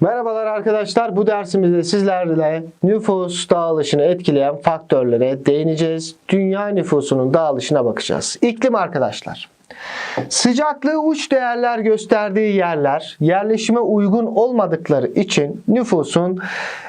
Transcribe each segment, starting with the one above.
Merhabalar arkadaşlar. Bu dersimizde sizlerle nüfus dağılışını etkileyen faktörlere değineceğiz. Dünya nüfusunun dağılışına bakacağız. İklim arkadaşlar. Sıcaklığı uç değerler gösterdiği yerler yerleşime uygun olmadıkları için nüfusun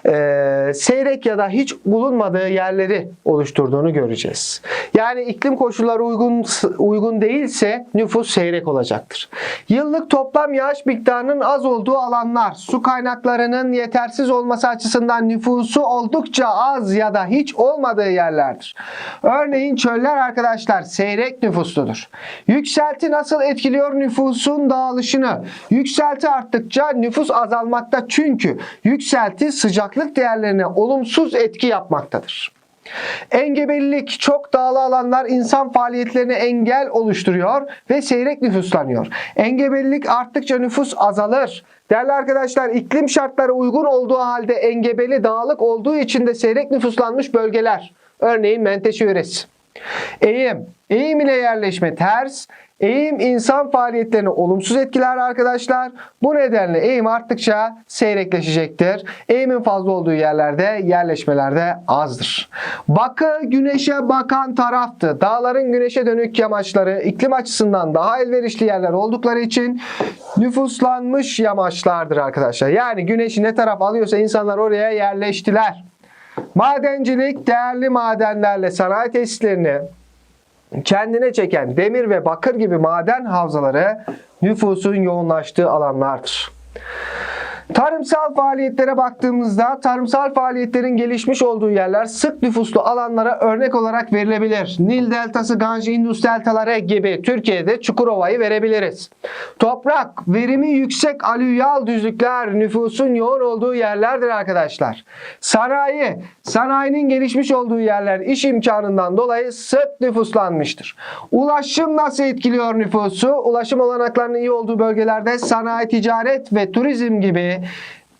eee, seyrek ya da hiç bulunmadığı yerleri oluşturduğunu göreceğiz. Yani iklim koşulları uygun uygun değilse nüfus seyrek olacaktır. Yıllık toplam yağış miktarının az olduğu alanlar, su kaynaklarının yetersiz olması açısından nüfusu oldukça az ya da hiç olmadığı yerlerdir. Örneğin çöller arkadaşlar seyrek nüfusludur. Yükselti nasıl etkiliyor nüfusun dağılışını? Yükselti arttıkça nüfus azalmakta çünkü yükselti sıcaklık değerlerine olumsuz etki yapmaktadır. Engebelilik çok dağlı alanlar insan faaliyetlerine engel oluşturuyor ve seyrek nüfuslanıyor. Engebelilik arttıkça nüfus azalır. Değerli arkadaşlar iklim şartları uygun olduğu halde engebeli dağlık olduğu için de seyrek nüfuslanmış bölgeler. Örneğin Menteşe yöresi. Eğim. Eğim ile yerleşme ters. Eğim insan faaliyetlerini olumsuz etkiler arkadaşlar. Bu nedenle eğim arttıkça seyrekleşecektir. Eğimin fazla olduğu yerlerde yerleşmelerde azdır. Bakı güneşe bakan taraftı. Dağların güneşe dönük yamaçları iklim açısından daha elverişli yerler oldukları için nüfuslanmış yamaçlardır arkadaşlar. Yani güneşi ne taraf alıyorsa insanlar oraya yerleştiler. Madencilik değerli madenlerle sanayi tesislerini kendine çeken demir ve bakır gibi maden havzaları nüfusun yoğunlaştığı alanlardır. Tarımsal faaliyetlere baktığımızda tarımsal faaliyetlerin gelişmiş olduğu yerler sık nüfuslu alanlara örnek olarak verilebilir. Nil Deltası, Ganj, Indus Deltaları gibi Türkiye'de Çukurova'yı verebiliriz. Toprak, verimi yüksek alüvyal düzlükler nüfusun yoğun olduğu yerlerdir arkadaşlar. Sanayi, sanayinin gelişmiş olduğu yerler iş imkanından dolayı sık nüfuslanmıştır. Ulaşım nasıl etkiliyor nüfusu? Ulaşım olanaklarının iyi olduğu bölgelerde sanayi, ticaret ve turizm gibi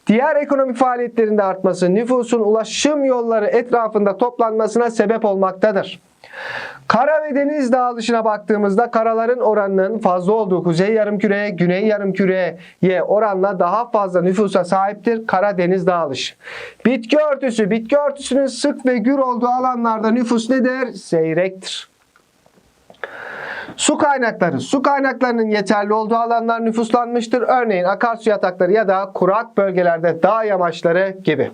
Diğer ekonomik faaliyetlerin de artması nüfusun ulaşım yolları etrafında toplanmasına sebep olmaktadır. Kara ve deniz dağılışına baktığımızda karaların oranının fazla olduğu kuzey yarımküreye, güney yarımküreye oranla daha fazla nüfusa sahiptir Karadeniz dağılışı. Bitki örtüsü, bitki örtüsünün sık ve gür olduğu alanlarda nüfus nedir? Seyrektir. Su kaynakları. Su kaynaklarının yeterli olduğu alanlar nüfuslanmıştır. Örneğin akarsu yatakları ya da kurak bölgelerde dağ yamaçları gibi.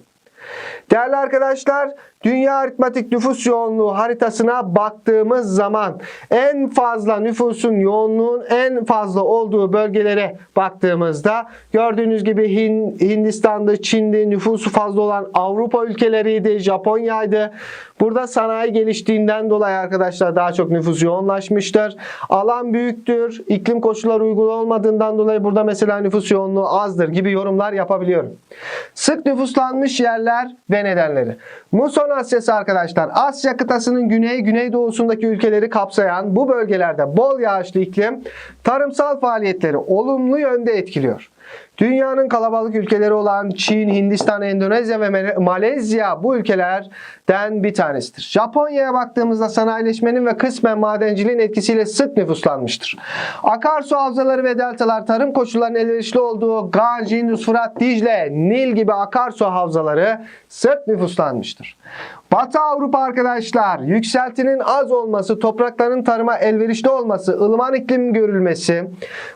Değerli arkadaşlar, dünya aritmatik nüfus yoğunluğu haritasına baktığımız zaman en fazla nüfusun yoğunluğun en fazla olduğu bölgelere baktığımızda gördüğünüz gibi Hin- Hindistan'dı, Çin'di, nüfusu fazla olan Avrupa ülkeleriydi, Japonya'ydı. Burada sanayi geliştiğinden dolayı arkadaşlar daha çok nüfus yoğunlaşmıştır. Alan büyüktür, iklim koşulları uygun olmadığından dolayı burada mesela nüfus yoğunluğu azdır gibi yorumlar yapabiliyorum. Sık nüfuslanmış yerler ve nedenleri. Muson Asyası arkadaşlar Asya kıtasının güney güneydoğusundaki ülkeleri kapsayan bu bölgelerde bol yağışlı iklim tarımsal faaliyetleri olumlu yönde etkiliyor. Dünyanın kalabalık ülkeleri olan Çin, Hindistan, Endonezya ve Male- Malezya bu ülkelerden bir tanesidir. Japonya'ya baktığımızda sanayileşmenin ve kısmen madenciliğin etkisiyle sık nüfuslanmıştır. Akarsu havzaları ve deltalar tarım koşullarının elverişli olduğu Ganj, Indus, Fırat, Dicle, Nil gibi akarsu havzaları sık nüfuslanmıştır. Batı Avrupa arkadaşlar yükseltinin az olması, toprakların tarıma elverişli olması, ılıman iklim görülmesi,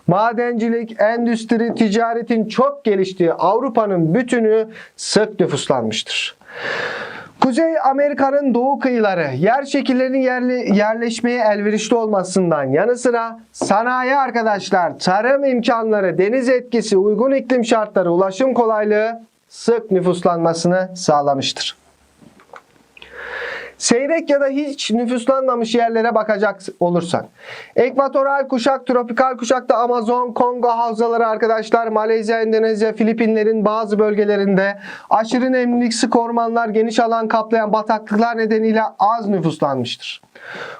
madencilik, endüstri, ticaretin çok geliştiği Avrupa'nın bütünü sık nüfuslanmıştır. Kuzey Amerika'nın doğu kıyıları yer şekillerinin yerli, yerleşmeye elverişli olmasından yanı sıra sanayi arkadaşlar, tarım imkanları, deniz etkisi, uygun iklim şartları, ulaşım kolaylığı sık nüfuslanmasını sağlamıştır. Seyrek ya da hiç nüfuslanmamış yerlere bakacak olursak. Ekvatoral kuşak, tropikal kuşakta Amazon, Kongo havzaları arkadaşlar, Malezya, Endonezya, Filipinlerin bazı bölgelerinde aşırı nemlilik, ormanlar, geniş alan kaplayan bataklıklar nedeniyle az nüfuslanmıştır.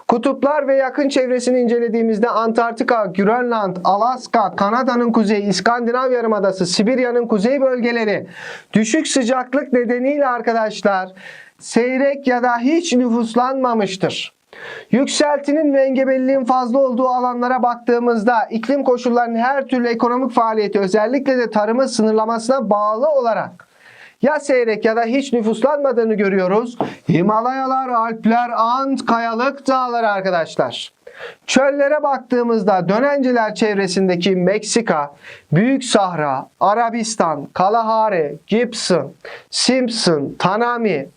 Kutuplar ve yakın çevresini incelediğimizde Antarktika, Grönland, Alaska, Kanada'nın kuzeyi, İskandinav Yarımadası, Sibirya'nın kuzey bölgeleri düşük sıcaklık nedeniyle arkadaşlar seyrek ya da hiç nüfuslanmamıştır. Yükseltinin ve engebeliliğin fazla olduğu alanlara baktığımızda iklim koşullarının her türlü ekonomik faaliyeti özellikle de tarımın sınırlamasına bağlı olarak ya seyrek ya da hiç nüfuslanmadığını görüyoruz. Himalayalar, Alpler, Ant, Kayalık Dağları arkadaşlar. Çöllere baktığımızda Dönenciler çevresindeki Meksika, Büyük Sahra, Arabistan, Kalahari, Gibson, Simpson, Tanami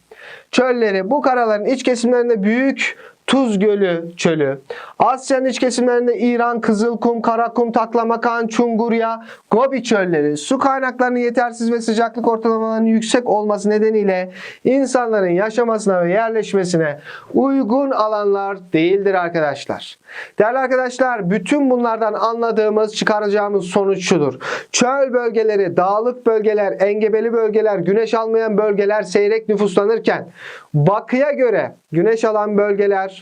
çölleri bu karaların iç kesimlerinde büyük Tuz Gölü çölü. Asya'nın iç kesimlerinde İran, Kızılkum, Karakum, Taklamakan, Çungurya, Gobi çölleri su kaynaklarının yetersiz ve sıcaklık ortalamalarının yüksek olması nedeniyle insanların yaşamasına ve yerleşmesine uygun alanlar değildir arkadaşlar. Değerli arkadaşlar bütün bunlardan anladığımız, çıkaracağımız sonuç şudur. Çöl bölgeleri, dağlık bölgeler, engebeli bölgeler, güneş almayan bölgeler seyrek nüfuslanırken bakıya göre güneş alan bölgeler,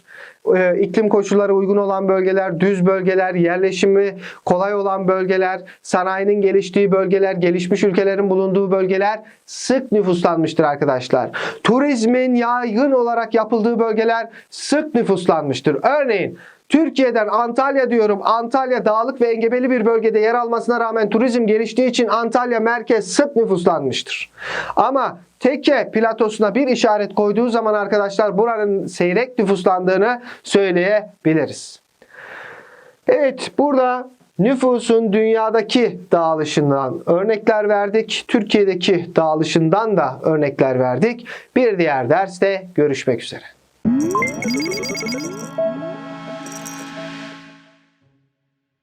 e, iklim koşulları uygun olan bölgeler, düz bölgeler, yerleşimi kolay olan bölgeler, sanayinin geliştiği bölgeler, gelişmiş ülkelerin bulunduğu bölgeler sık nüfuslanmıştır arkadaşlar. Turizmin yaygın olarak yapıldığı bölgeler sık nüfuslanmıştır. Örneğin Türkiye'den Antalya diyorum. Antalya dağlık ve engebeli bir bölgede yer almasına rağmen turizm geliştiği için Antalya merkez sık nüfuslanmıştır. Ama Tekke platosuna bir işaret koyduğu zaman arkadaşlar buranın seyrek nüfuslandığını söyleyebiliriz. Evet burada nüfusun dünyadaki dağılışından örnekler verdik. Türkiye'deki dağılışından da örnekler verdik. Bir diğer derste görüşmek üzere.